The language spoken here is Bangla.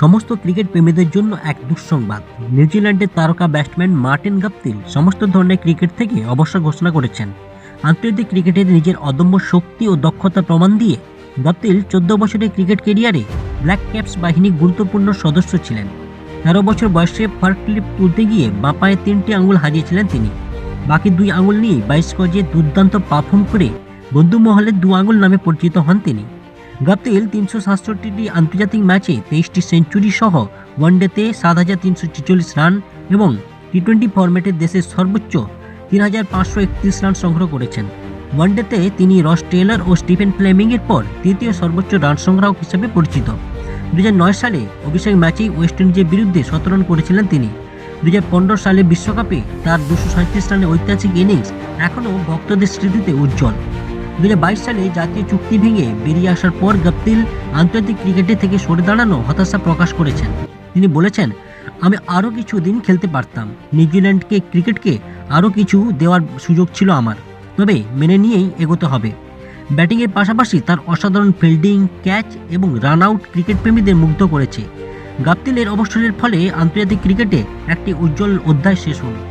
সমস্ত ক্রিকেট প্রেমীদের জন্য এক দুঃসংবাদ। নিউজিল্যান্ডের তারকা ব্যাটসম্যান মার্টিন গাপতিল সমস্ত ধরনের ক্রিকেট থেকে অবসর ঘোষণা করেছেন। আন্তর্জাতিক ক্রিকেটে নিজের অদম্য শক্তি ও দক্ষতা প্রমাণ দিয়ে গাপতিল চোদ্দ বছরের ক্রিকেট কেরিয়ারে ব্ল্যাক ক্যাপস বাহিনীর গুরুত্বপূর্ণ সদস্য ছিলেন। তেরো বছর বয়সে ফার্ক ক্লিপ তুলতে গিয়ে বাপায়ে তিনটি আঙুল হারিয়েছিলেন তিনি। বাকি দুই আঙুল নিয়ে বাইশ গজে দুর্দান্ত পারফর্ম করে বন্ধু মহলের দু আঙুল নামে পরিচিত হন তিনি। গাপতিল তিনশো সাতষট্টিটি আন্তর্জাতিক ম্যাচে তেইশটি সেঞ্চুরি সহ ওয়ানডেতে সাত হাজার তিনশো ছেচল্লিশ রান এবং টি টোয়েন্টি ফরম্যাটে দেশের সর্বোচ্চ তিন হাজার পাঁচশো একত্রিশ রান সংগ্রহ করেছেন। ওয়ানডেতে তিনি রস টেলার ও স্টিফেন ফ্লেমিংয়ের পর তৃতীয় সর্বোচ্চ রান সংগ্রাহক হিসেবে পরিচিত। দু হাজার নয় সালে অভিষেক ম্যাচেই ওয়েস্ট ইন্ডিজের বিরুদ্ধে শত রান করেছিলেন তিনি। দু হাজার পনেরো সালে বিশ্বকাপে তার দুশো সাঁত্রিশ রানের ঐতিহাসিক ইনিংস এখনও ভক্তদের স্মৃতিতে উজ্জ্বল। দু হাজার বাইশ সালে জাতীয় চুক্তি ভেঙে বেরিয়ে আসার পর গাপ্তিল আন্তর্জাতিক ক্রিকেটে থেকে সরে দাঁড়ানো হতাশা প্রকাশ করেছেন। তিনি বলেছেন, আমি আরও কিছু দিন খেলতে পারতাম। নিউজিল্যান্ডকে, ক্রিকেটকে আরও কিছু দেওয়ার সুযোগ ছিল আমার। তবে মেনে নিয়েই এগোতে হবে। ব্যাটিংয়ের পাশাপাশি তার অসাধারণ ফিল্ডিং, ক্যাচ এবং রান আউট ক্রিকেট প্রেমীদের মুগ্ধ করেছে। গাপ্তিলের অবসরের ফলে আন্তর্জাতিক ক্রিকেটে একটি উজ্জ্বল অধ্যায় শেষ হলো।